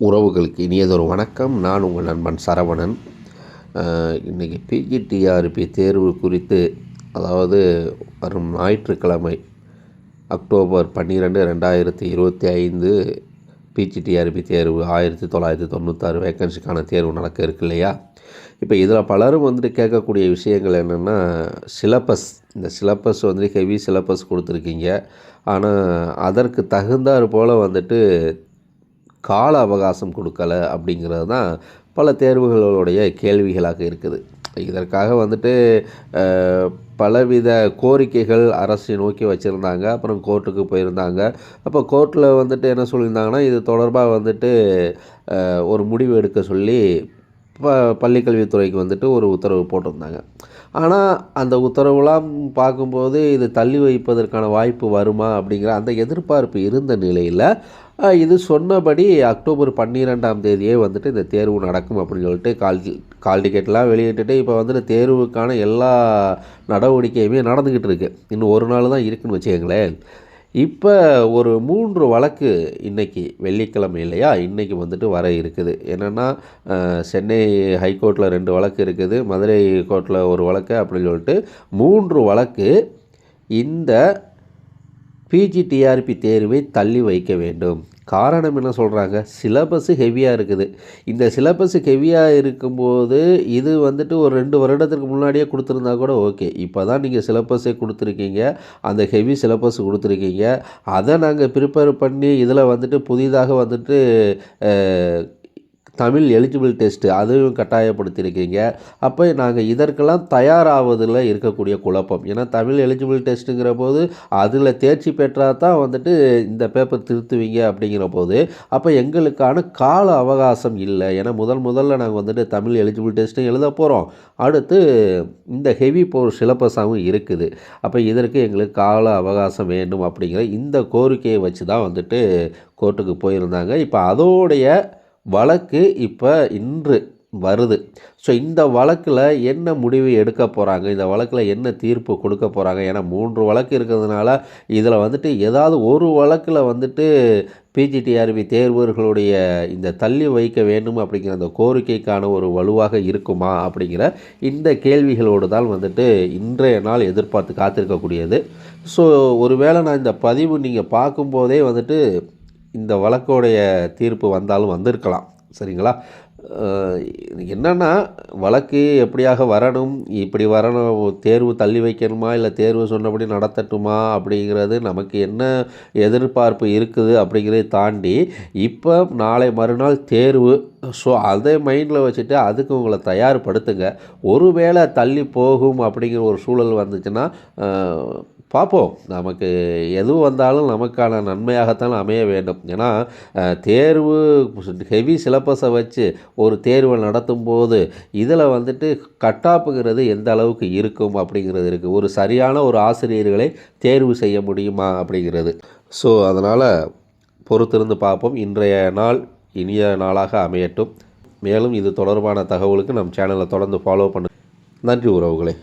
உறவுகளுக்கு இனியதொரு வணக்கம். நான் உங்கள் நண்பன் சரவணன். இன்றைக்கி பிஜிடிஆர்பி தேர்வு குறித்து அதாவது வரும் ஞாயிற்றுக்கிழமை அக்டோபர் பன்னிரெண்டு ரெண்டாயிரத்தி இருபத்தி ஐந்து பிஜிடிஆர்பி தேர்வு ஆயிரத்தி தொள்ளாயிரத்தி தொண்ணூத்தாறு வேக்கன்சிக்கான தேர்வு நடக்க இருக்கு இல்லையா? இப்போ இதில் பலரும் வந்துட்டு கேட்கக்கூடிய விஷயங்கள் என்னென்னா சிலபஸ் இந்த சிலபஸ் வந்துட்டு ஹெவி சிலபஸ் கொடுத்துருக்கீங்க. ஆனால் அதற்கு தகுந்தாற் போல் வந்துட்டு கால அவகாசம் கொடுக்கல அப்படிங்கிறது தான் பல தேர்வுகளுடைய கேள்விகளாக இருக்குது. இதற்காக வந்துட்டு பலவித கோரிக்கைகள் அரசை நோக்கி வச்சுருந்தாங்க. அப்புறம் கோர்ட்டுக்கு போயிருந்தாங்க. அப்போ கோர்ட்டில் வந்துட்டு என்ன சொல்லியிருந்தாங்கன்னா இது தொடர்பாக வந்துட்டு ஒரு முடிவு எடுக்க சொல்லி ப பள்ளிக்கல்வித்துறைக்கு வந்துட்டு ஒரு உத்தரவு போட்டிருந்தாங்க. ஆனால் அந்த உத்தரவுலாம் பார்க்கும்போது இது தள்ளி வைப்பதற்கான வாய்ப்பு வருமா அப்படிங்கிற அந்த எதிர்பார்ப்பு இருந்த நிலையில் இது சொன்னபடி அக்டோபர் பன்னிரெண்டாம் தேதியே வந்துட்டு இந்த தேர்வு நடக்கும் அப்படின்னு சொல்லிட்டு கால் கால் டிக்கெட்லாம் வெளியிட்டுட்டு இப்போ வந்துட்டு தேர்வுக்கான எல்லா நடவடிக்கையுமே நடந்துக்கிட்டு இருக்குது இன்னும் ஒரு நாள் தான் இருக்குன்னு வச்சுக்கோங்களேன். இப்போ ஒரு மூன்று வழக்கு இன்றைக்கி வெள்ளிக்கிழமை இல்லையா? இன்றைக்கி வந்துட்டு வர இருக்குது. என்னென்னா சென்னை ஹைகோர்ட்டில் ரெண்டு வழக்கு இருக்குது மதுரை கோர்ட்டில் ஒரு வழக்கு அப்படின்னு சொல்லிட்டு மூன்று வழக்கு இந்த பிஜி டிஆர்பி தேர்வை தள்ளி வைக்க வேண்டும். காரணம் என்ன சொல்கிறாங்க சிலபஸ்ஸு ஹெவியாக இருக்குது. இந்த சிலபஸ் ஹெவியாக இருக்கும்போது இது வந்துட்டு ஒரு ரெண்டு வருடத்துக்கு முன்னாடியே கொடுத்துருந்தா கூட ஓகே இப்போ தான் நீங்கள் சிலபஸே கொடுத்துருக்கீங்க. அந்த ஹெவி சிலபஸ் கொடுத்துருக்கீங்க. அதை நாங்கள் ப்ரிப்பேர் பண்ணி இதில் வந்துட்டு புதிதாக வந்துட்டு தமிழ் எலிஜிபிள் டெஸ்ட்டு அதுவும் கட்டாயப்படுத்தியிருக்கீங்க. அப்போ நாங்கள் இதற்கெல்லாம் தயாராவதில் இருக்கக்கூடிய குழப்பம். ஏன்னா தமிழ் எலிஜிபிள் டெஸ்ட்டுங்கிற போது அதில் தேர்ச்சி பெற்றால் தான் வந்துட்டு இந்த பேப்பர் திருத்துவீங்க அப்படிங்கிற போது அப்போ எங்களுக்கான கால அவகாசம் இல்லை. ஏன்னா முதல் முதல்ல நாங்கள் வந்துட்டு தமிழ் எலிஜிபிள் டெஸ்ட்டும் எழுத போகிறோம் அடுத்து இந்த ஹெவி போர் சிலபஸாகவும் இருக்குது. அப்போ இதற்கு எங்களுக்கு கால அவகாசம் வேண்டும் அப்படிங்கிற இந்த கோரிக்கையை வச்சு தான் வந்துட்டு கோர்ட்டுக்கு போயிருந்தாங்க. இப்போ அதோடைய வழக்கு இப்போ இன்று வருது. ஸோ இந்த வழக்கில் என்ன முடிவு எடுக்க போகிறாங்க இந்த வழக்கில் என்ன தீர்ப்பு கொடுக்க போகிறாங்க ஏன்னா மூன்று வழக்கு இருக்கிறதுனால இதில் வந்துட்டு ஏதாவது ஒரு வழக்கில் வந்துட்டு பிஜிடிஆர்பி தேர்வர்களுடைய இந்த தள்ளி வைக்க வேண்டும் அப்படிங்கிற அந்த கோரிக்கைக்கான ஒரு வலுவாக இருக்குமா அப்படிங்கிற இந்த கேள்விகளோடு தான் வந்துட்டு இன்றைய நாள் எதிர்பார்த்து காத்திருக்கக்கூடியது. ஸோ ஒருவேளை நான் இந்த பதிவு நீங்கள் பார்க்கும்போதே வந்துட்டு இந்த வழக்கோடைய தீர்ப்பு வந்தாலும் வந்திருக்கலாம் சரிங்களா? என்னென்னா வழக்கு எப்படியாக வரணும் இப்படி வரணும் தேர்வு தள்ளி வைக்கணுமா இல்லை தேர்வு சொன்னபடி நடத்தட்டுமா அப்படிங்கிறது நமக்கு என்ன எதிர்பார்ப்பு இருக்குது அப்படிங்கிறத தாண்டி இப்போ நாளை மறுநாள் தேர்வு ஸோ அதை மைண்டில் வச்சுட்டு அதுக்கு உங்களை தயார்படுத்துங்க. ஒருவேளை தள்ளி போகும் அப்படிங்கிற ஒரு சூழல் வந்துச்சுன்னா பார்ப்போம். நமக்கு எது வந்தாலும் நமக்கான நன்மையாகத்தான் அமைய வேண்டும். ஏன்னா தேர்வு ஹெவி சிலபஸை வச்சு ஒரு தேர்வை நடத்தும் போது இதில் வந்துட்டு கட்டாப்புங்கிறது எந்த அளவுக்கு இருக்கும் அப்படிங்கிறது இருக்குது ஒரு சரியான ஒரு ஆசிரியர்களை தேர்வு செய்ய முடியுமா அப்படிங்கிறது. ஸோ அதனால் பொறுத்திருந்து பார்ப்போம். இன்றைய நாள் இனிய நாளாக அமையட்டும். மேலும் இது தொடர்பான தகவலுக்கு நம் சேனலை தொடர்ந்து ஃபாலோ பண்ணு. நன்றி உறவுகளே.